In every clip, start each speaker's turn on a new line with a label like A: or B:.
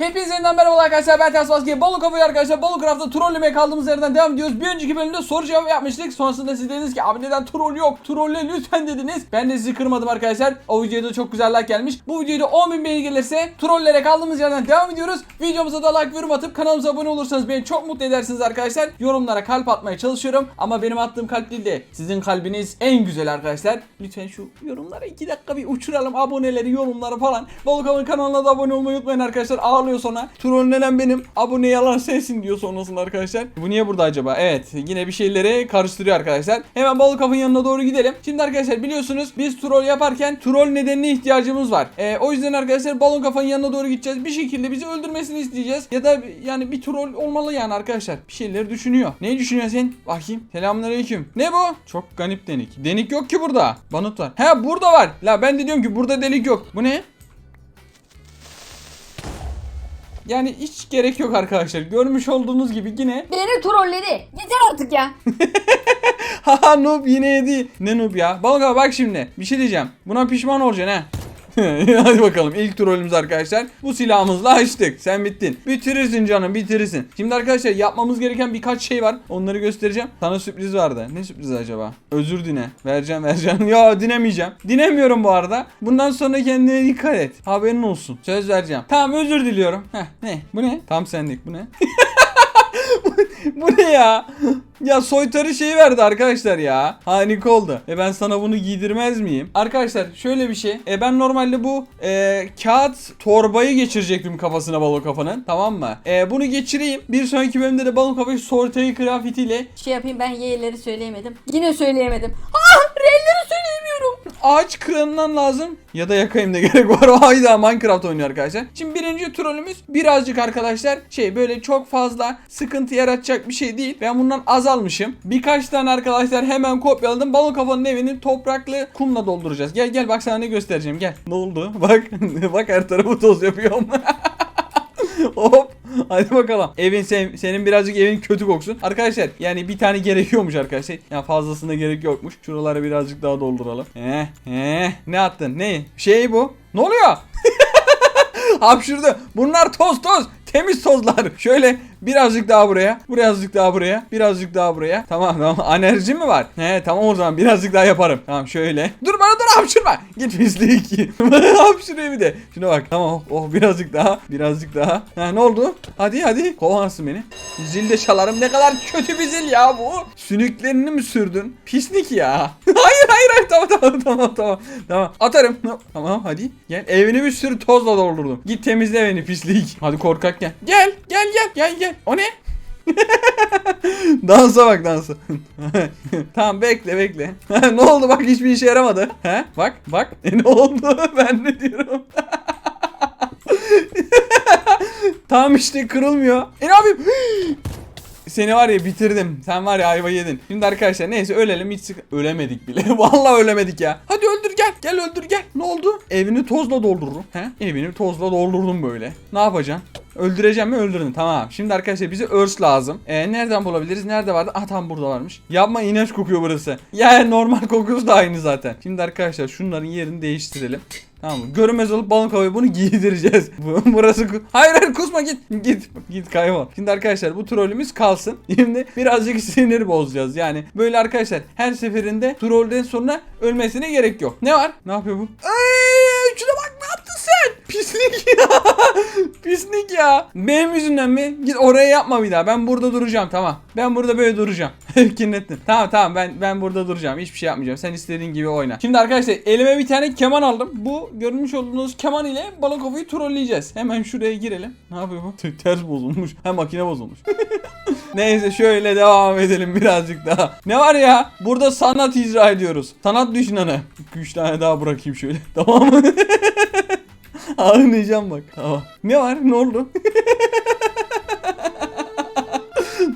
A: Hepinize yeniden merhaba arkadaşlar ben Ters Baskı Balık Havayı arkadaşlar Balık Craft'ta trolllemeye kaldığımız yerden devam ediyoruz. Bir önceki bölümde soru cevap yapmıştık. Sonrasında siz dediniz ki abi neden troll yok? Trolle lütfen dediniz. Ben de sizi kırmadım arkadaşlar. O videoya da çok güzel like gelmiş. Bu videoya da 10.000 beğeni gelirse trollere kaldığımız yerden devam ediyoruz. Videomuza da like yorum atıp kanalımıza abone olursanız beni çok mutlu edersiniz arkadaşlar. Yorumlara kalp atmaya çalışıyorum. Ama benim attığım kalp değil de sizin kalbiniz en güzel arkadaşlar. Lütfen şu yorumlara 2 dakika bir uçuralım. Aboneleri yorumları falan. Balık Havayı kanalına da abone olmayı unutmayın arkadaşlar Ağlıyor sonra. Trollenen benim. Abone yalan sensin diyor sonrasında arkadaşlar. Bu niye burada acaba? Evet yine bir şeyleri karıştırıyor arkadaşlar. Hemen Balık Havayı yanına doğru gidelim. Şimdi arkadaşlar biliyorsunuz biz troll yaparken troll nedenine ihtiyacımız var. Ee, O yüzden arkadaşlar Balon Kafa'nın yanına doğru gideceğiz. Bir şekilde bizi öldürmesini isteyeceğiz. Ya da yani bir troll olmalı yani arkadaşlar. Bir şeyleri düşünüyor. Ne düşünüyorsun sen? Bakayım. Selamünaleyküm. Ne bu? Çok garip denik. Denik yok ki burada. Banut var. He burada var. La ben de diyorum ki burada delik yok. Bu ne? Yani hiç gerek yok arkadaşlar. Görmüş olduğunuz gibi yine
B: Beni trolledi. Yeter artık ya.
A: Haha noob yine yedi. Ne noob ya? Balık abi bak şimdi. Bir şey diyeceğim. Buna pişman olacaksın ha. Hadi bakalım ilk trollümüz arkadaşlar. Bu silahımızla açtık. Sen bittin. Bitirirsin canım bitirirsin. Şimdi arkadaşlar yapmamız gereken birkaç şey var. Onları göstereceğim. Sana sürpriz vardı. Ne sürpriz acaba? Özür dine. Vereceğim vereceğim. ya dinemeyeceğim. Dinemiyorum bu arada. Bundan sonra kendine dikkat et. Haberin olsun. Söz vereceğim. Tamam özür diliyorum. Heh ne? Bu ne? Tam sendik bu ne? Bu ne ya? Ya soytarı şeyi verdi arkadaşlar ya. Harika oldu. E ben sana bunu giydirmez miyim? Arkadaşlar şöyle bir şey. E ben normalde bu e, kağıt torbayı geçirecektim kafasına balon kafanın. Tamam mı? E bunu geçireyim. Bir sonraki bölümde de balon kafayı soytarı kıyafetiyle
B: Şey yapayım ben Y'leri söyleyemedim. Yine söyleyemedim. Ah R'leri söyleyemiyorum.
A: ağaç kırığından lazım ya da yakayım da gerek var. Hayda Minecraft oynuyor arkadaşlar. Şimdi birinci trollümüz birazcık arkadaşlar şey böyle çok fazla sıkıntı yaratacak bir şey değil. Ben bundan az almışım. Birkaç tane arkadaşlar hemen kopyaladım. Balon kafanın evini topraklı kumla dolduracağız. Gel gel bak sana ne göstereceğim gel. Ne oldu? Bak bak her tarafı toz yapıyorum. Hop. Hadi bakalım. Evin sen- senin birazcık evin kötü koksun. Arkadaşlar yani bir tane gerekiyormuş arkadaşlar. Yani fazlasına gerek yokmuş. Şuraları birazcık daha dolduralım. Eh eh. Ne attın? Ne? Şey bu. Ne oluyor? Hapşırdı. Bunlar toz toz. Temiz tozlar. Şöyle birazcık daha buraya. Birazcık daha buraya. Birazcık daha buraya. Tamam tamam. Anerji mi var? He tamam o zaman birazcık daha yaparım. Tamam şöyle. Dur bana dur hapşırma. Git pislik. Hapşırıyor bir de. Şuna bak. Tamam oh birazcık daha. Birazcık daha. Ha ne oldu? Hadi hadi. Kovarsın beni. Zil de çalarım. Ne kadar kötü bir zil ya bu. Sünüklerini mi sürdün? Pislik ya. hayır hayır hayır. Tamam tamam tamam tamam. Tamam. Atarım. Tamam hadi. Gel. Evini bir sürü tozla doldurdum. Git temizle evini pislik. Hadi korkak gel. Gel gel gel gel gel. O ne? dansa bak dansa. tamam bekle bekle. ne oldu bak hiçbir işe yaramadı. He? Bak bak. E, ne oldu? ben ne diyorum? tamam işte kırılmıyor. E ne yapayım? Seni var ya bitirdim. Sen var ya ayva yedin. Şimdi arkadaşlar neyse ölelim hiç sık ölemedik bile. Vallahi ölemedik ya. Hadi öldür gel. Gel öldür gel. Ne oldu? Evini tozla doldururum. He? Evini tozla doldurdum böyle. Ne yapacaksın? Öldüreceğim mi öldürdün tamam. Şimdi arkadaşlar bize örs lazım. E, nereden bulabiliriz? Nerede vardı? Ah tam burada varmış. Yapma iğrenç kokuyor burası. Ya normal kokusu da aynı zaten. Şimdi arkadaşlar şunların yerini değiştirelim. Tamam? Görünmez olup balon kafayı bunu giydireceğiz. Bu- Burası Hayır hayır kusma git. Git. Git kaybol. Şimdi arkadaşlar bu trollümüz kalsın. Şimdi birazcık sinir bozacağız. Yani böyle arkadaşlar her seferinde trollden sonra ölmesine gerek yok. Ne var? Ne yapıyor bu? Ay, şuna bak ne yaptın Pislik ya. Pislik ya. Benim yüzümden mi? Git oraya yapma bir daha. Ben burada duracağım tamam. Ben burada böyle duracağım. Kinlettin. Tamam tamam ben ben burada duracağım. Hiçbir şey yapmayacağım. Sen istediğin gibi oyna. Şimdi arkadaşlar elime bir tane keman aldım. Bu görmüş olduğunuz keman ile balon kafayı trolleyeceğiz. Hemen şuraya girelim. Ne yapıyor bu? Ters bozulmuş. Ha makine bozulmuş. Neyse şöyle devam edelim birazcık daha. Ne var ya? Burada sanat icra ediyoruz. Sanat düşmanı. 2-3 tane daha bırakayım şöyle. Tamam mı? Ağlayacağım bak. Tamam. Ne var? Ne oldu?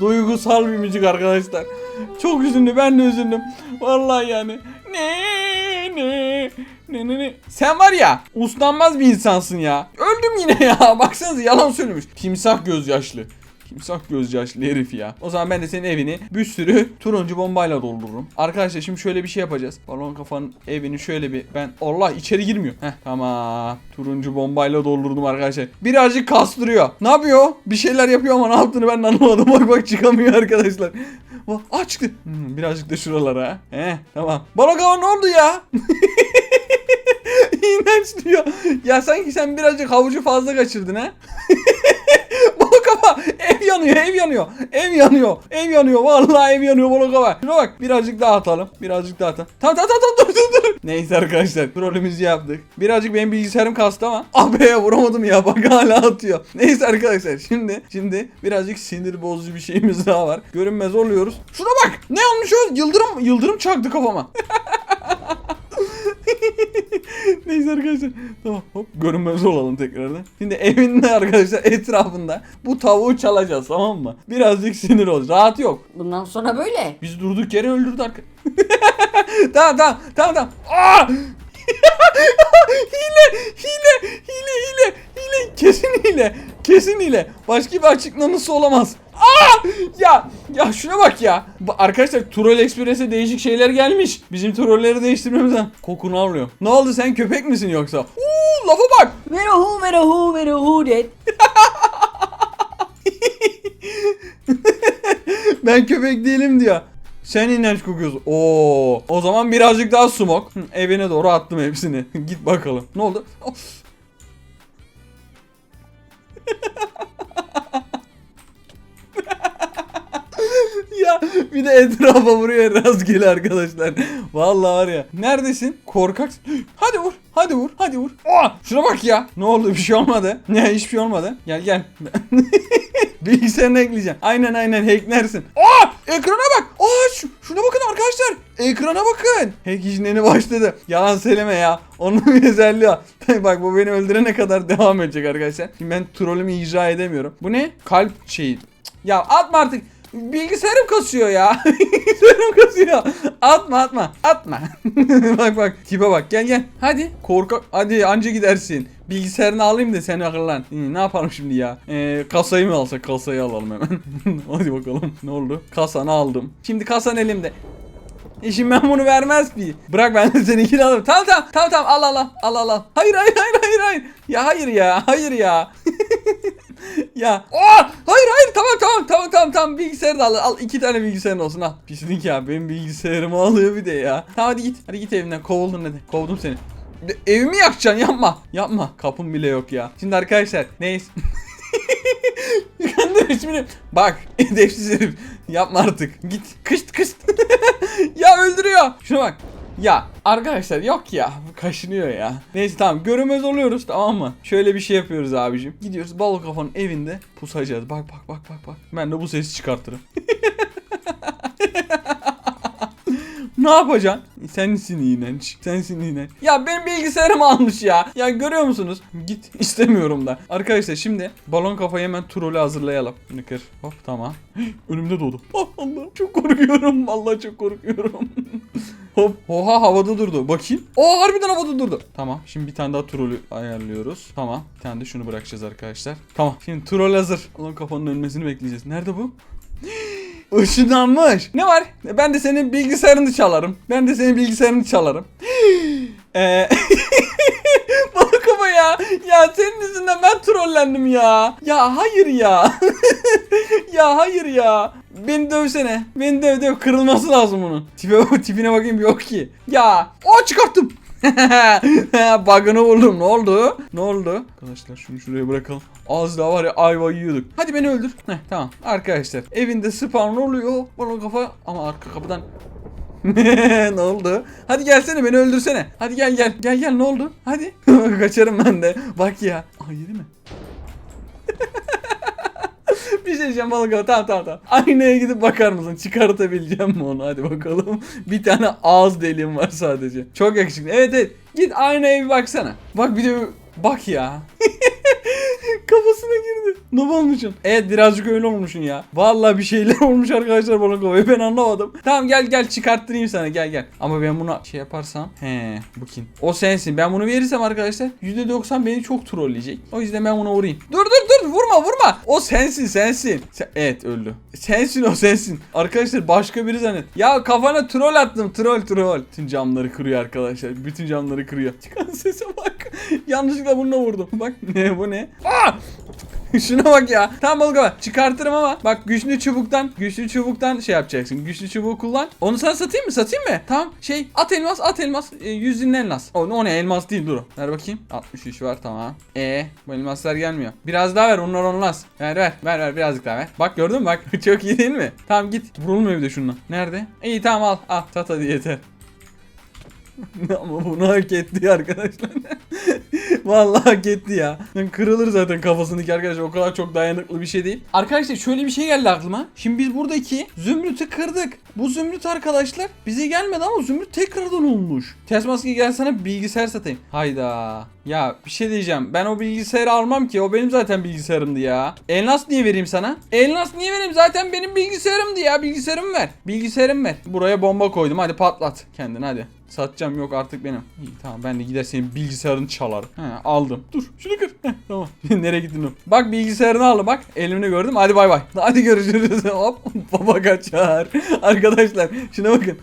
A: Duygusal bir müzik arkadaşlar. Çok üzüldüm. Ben de üzüldüm. Vallahi yani. Ne ne ne ne ne. Sen var ya uslanmaz bir insansın ya. Öldüm yine ya. Baksanıza yalan söylemiş. Timsah gözyaşlı. Timsah göz yaşlı herif ya. O zaman ben de senin evini bir sürü turuncu bombayla doldururum. Arkadaşlar şimdi şöyle bir şey yapacağız. Balon kafanın evini şöyle bir ben Allah içeri girmiyor. Heh tamam. Turuncu bombayla doldurdum arkadaşlar. Birazcık kastırıyor. Ne yapıyor? Bir şeyler yapıyor ama ne yaptığını ben anlamadım. Bak bak çıkamıyor arkadaşlar. Aa çıktı. Hmm, birazcık da şuralara. He tamam. Balon kafa ne oldu ya? İğrenç diyor. Ya sanki sen birazcık havucu fazla kaçırdın ha. Kafa ev yanıyor ev yanıyor. Ev yanıyor ev yanıyor. Vallahi ev yanıyor bolo kafa şuna bak birazcık daha atalım birazcık daha atalım. Tamam tamam tamam dur dur dur neyse arkadaşlar trolümüzü yaptık. Birazcık benim bilgisayarım kastı ama abiye vuramadım ya bak hala atıyor. Neyse arkadaşlar şimdi şimdi birazcık sinir bozucu bir şeyimiz daha var. Görünmez oluyoruz. Şuna bak ne olmuş o? Yıldırım yıldırım çaktı kafama Neyse arkadaşlar. Tamam hop görünmez olalım tekrardan. Şimdi evinde arkadaşlar etrafında bu tavuğu çalacağız tamam mı? Birazcık sinir olacağız. Rahat yok.
B: Bundan sonra böyle.
A: Biz durduk yere öldürdü arka. tamam tamam tamam tamam. Aa! hile hile hile hile hile kesin hile kesin hile başka bir açıklaması olamaz Aa! ya ya şuna bak ya Ba- arkadaşlar Troll Express'e değişik şeyler gelmiş bizim trolleri değiştirmemiz lazım kokunu alıyor ne oldu sen köpek misin yoksa Uuu lafa bak
B: who, very who did.
A: ben köpek değilim diyor sen inanç kokuyorsun. Oo. O zaman birazcık daha smoke. Hı, evine doğru attım hepsini. Git bakalım. Ne oldu? Of. Ya bir de etrafa vuruyor rastgele arkadaşlar. Vallahi var ya. Neredesin? Korkak. Hadi vur. Hadi vur. Hadi vur. Aa, şuna bak ya. Ne oldu? Bir şey olmadı. Ne hiçbir şey olmadı. Gel gel. Bilgisayarına ekleyeceğim. Aynen aynen hacklersin. Aa! Ekrana bak. Aa şu, şuna bakın arkadaşlar. Ekrana bakın. Hack işini başladı. Yalan söyleme ya. Onun bir özelliği var. bak bu beni öldürene kadar devam edecek arkadaşlar. Şimdi ben trollümü icra edemiyorum. Bu ne? Kalp şeyi. Ya atma artık. Bilgisayarım kasıyor ya. Bilgisayarım kasıyor. Atma atma. Atma. bak bak tipe bak gel gel. Hadi korkak. Hadi anca gidersin. Bilgisayarını alayım da sen akıllan. İyi, ne yapalım şimdi ya? Ee, kasayı mı alsak? Kasayı alalım hemen. Hadi bakalım. Ne oldu? Kasanı aldım. Şimdi kasan elimde. E şimdi ben bunu vermez mi? Bırak ben de seninkini alırım. Tamam tamam tamam tamam al al al al al. Hayır hayır hayır hayır hayır. Ya hayır ya hayır ya. ya. Oh! Hayır hayır tamam tamam tamam tamam tamam bilgisayarı da al. Al iki tane bilgisayarın olsun al. Pislik ya benim bilgisayarımı alıyor bir de ya. Tamam hadi git. Hadi git evinden kovuldun hadi. Kovdum seni. De- Evimi yakacaksın yapma. Yapma. Kapım bile yok ya. Şimdi arkadaşlar neyse. Kendi ismini bak edepsiz herif yapma artık git kışt kışt ya öldürüyor şuna bak ya arkadaşlar yok ya kaşınıyor ya neyse tamam görünmez oluyoruz tamam mı şöyle bir şey yapıyoruz abicim gidiyoruz balo kafanın evinde pusacağız bak bak bak bak bak ben de bu sesi çıkartırım Ne yapacaksın? Sensin iğrenç. Sensin iğrenç. Ya benim bilgisayarımı almış ya. Ya görüyor musunuz? Git istemiyorum da. Arkadaşlar şimdi balon kafayı hemen trolü hazırlayalım. Bunu kır. Hop tamam. Önümde doğdu. Oh Allah'ım çok korkuyorum. Vallahi çok korkuyorum. Hop. Oha havada durdu. Bakayım. Oo harbiden havada durdu. Tamam. Şimdi bir tane daha trolü ayarlıyoruz. Tamam. Bir tane de şunu bırakacağız arkadaşlar. Tamam. Şimdi troll hazır. Balon kafanın ölmesini bekleyeceğiz. Nerede bu? Işınlanmış. Ne var? Ben de senin bilgisayarını çalarım. Ben de senin bilgisayarını çalarım. Eee... Ya. Ya senin yüzünden ben trollendim ya. Ya hayır ya. ya hayır ya. Beni dövsene. Beni döv döv. Kırılması lazım bunun. Tipe, tipine bakayım yok ki. Ya. O çıkarttım. Bug'ını buldum. Ne oldu? Ne oldu? Arkadaşlar şunu şuraya bırakalım. Az daha var ya ayva yiyorduk. Hadi beni öldür. Heh, tamam. Arkadaşlar evinde spawn oluyor. Bana kafa ama arka kapıdan ne oldu? Hadi gelsene beni öldürsene. Hadi gel gel. Gel gel ne oldu? Hadi. Kaçarım ben de. Bak ya. Aa yedi mi? bir şey diyeceğim balık. Tamam tamam tamam. Aynaya gidip bakar mısın? Çıkartabileceğim mi onu? Hadi bakalım. Bir tane ağız deliğim var sadece. Çok yakışıklı. Evet evet. Git aynaya bir baksana. Bak bir de bak ya. Kafasına girdi. Ne olmuşsun? Evet birazcık öyle olmuşsun ya. Vallahi bir şeyler olmuş arkadaşlar bana kafayı ben anlamadım. Tamam gel gel çıkarttırayım sana gel gel. Ama ben buna şey yaparsam. He bu kim? O sensin. Ben bunu verirsem arkadaşlar %90 beni çok trolleyecek. O yüzden ben buna vurayım. Dur dur dur vurma vurma. O sensin sensin. Sen- evet öldü. Sensin o sensin. Arkadaşlar başka biri zannet. Ya kafana troll attım troll troll. Bütün camları kırıyor arkadaşlar. Bütün camları kırıyor. Çıkan sese bak. Yanlışlıkla bununla vurdum. Bak ne bu ne? Aa! Şuna bak ya. Tamam balık ama çıkartırım ama bak güçlü çubuktan güçlü çubuktan şey yapacaksın. Güçlü çubuğu kullan. Onu sana satayım mı? Satayım mı? Tamam. Şey at elmas at elmas. E, 100 dinle elmas. O, o ne elmas değil dur. Ver bakayım. 63 var tamam. E bu elmaslar gelmiyor. Biraz daha ver onlar olmaz. Ver ver ver ver birazcık daha ver. Bak gördün mü bak çok iyi değil mi? Tamam git. Vurulmuyor bir de şununla. Nerede? İyi tamam al. Al sat hadi yeter. Ama bunu hak etti arkadaşlar. Vallahi hak etti ya. Kırılır zaten kafasındaki arkadaşlar. O kadar çok dayanıklı bir şey değil. Arkadaşlar şöyle bir şey geldi aklıma. Şimdi biz buradaki zümrütü kırdık. Bu zümrüt arkadaşlar bize gelmedi ama zümrüt tekrardan olmuş. Ters maske gel sana bilgisayar satayım. Hayda. Ya bir şey diyeceğim. Ben o bilgisayarı almam ki. O benim zaten bilgisayarımdı ya. Elnas niye vereyim sana? Elnas niye vereyim? Zaten benim bilgisayarımdı ya. Bilgisayarımı ver. Bilgisayarımı ver. Buraya bomba koydum. Hadi patlat kendini hadi. Satacağım yok artık benim. İyi tamam ben de gider senin bilgisayarını çalarım. He aldım. Dur şunu kır. Heh, tamam. Nereye gittin o? Bak bilgisayarını aldım bak. Elimini gördüm. Hadi bay bay. Hadi görüşürüz. Hop baba kaçar. Arkadaşlar şuna bakın.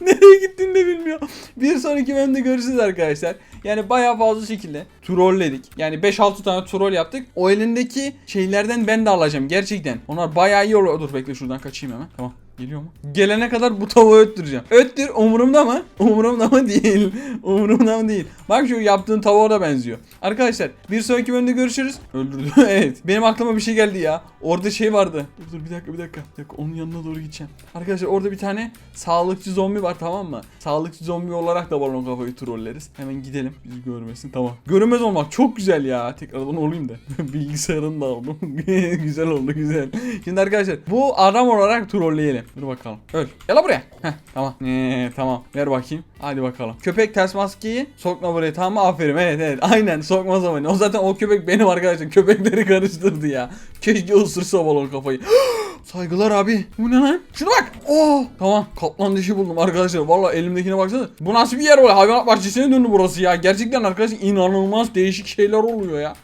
A: Nereye gittiğini de bilmiyor. Bir sonraki bölümde görüşürüz arkadaşlar. Yani bayağı fazla şekilde trolledik. Yani 5-6 tane troll yaptık. O elindeki şeylerden ben de alacağım gerçekten. Onlar bayağı iyi oluyor. Dur bekle şuradan kaçayım hemen. Tamam. Geliyor mu? Gelene kadar bu tavuğu öttüreceğim. Öttür umurumda mı? Umurumda mı değil. Umurumda mı değil. Bak şu yaptığın tavuğa da benziyor. Arkadaşlar bir sonraki bölümde görüşürüz. Öldürdü. evet. Benim aklıma bir şey geldi ya. Orada şey vardı. Dur dur bir dakika bir dakika. Bir dakika onun yanına doğru gideceğim. Arkadaşlar orada bir tane sağlıkçı zombi var tamam mı? Sağlıkçı zombi olarak da balon kafayı trolleriz. Hemen gidelim. Bizi görmesin tamam. Görünmez olmak çok güzel ya. Tekrardan olayım da. Bilgisayarını da aldım. güzel oldu güzel. Şimdi arkadaşlar bu adam olarak trolleyelim. Dur bakalım. Öl. Gel buraya. Heh tamam. Ee, tamam. Ver bakayım. Hadi bakalım. Köpek ters maskeyi sokma buraya tamam mı? Aferin. Evet evet. Aynen sokma zamanı. O zaten o köpek benim arkadaşım. Köpekleri karıştırdı ya. Keşke ısırsa balon kafayı. Saygılar abi. Bu ne lan? Şuna bak. Oh. Tamam. Kaplan dişi buldum arkadaşlar. Vallahi elimdekine baksana. Bu nasıl bir yer böyle? Hayvanat bahçesine döndü burası ya. Gerçekten arkadaşlar inanılmaz değişik şeyler oluyor ya.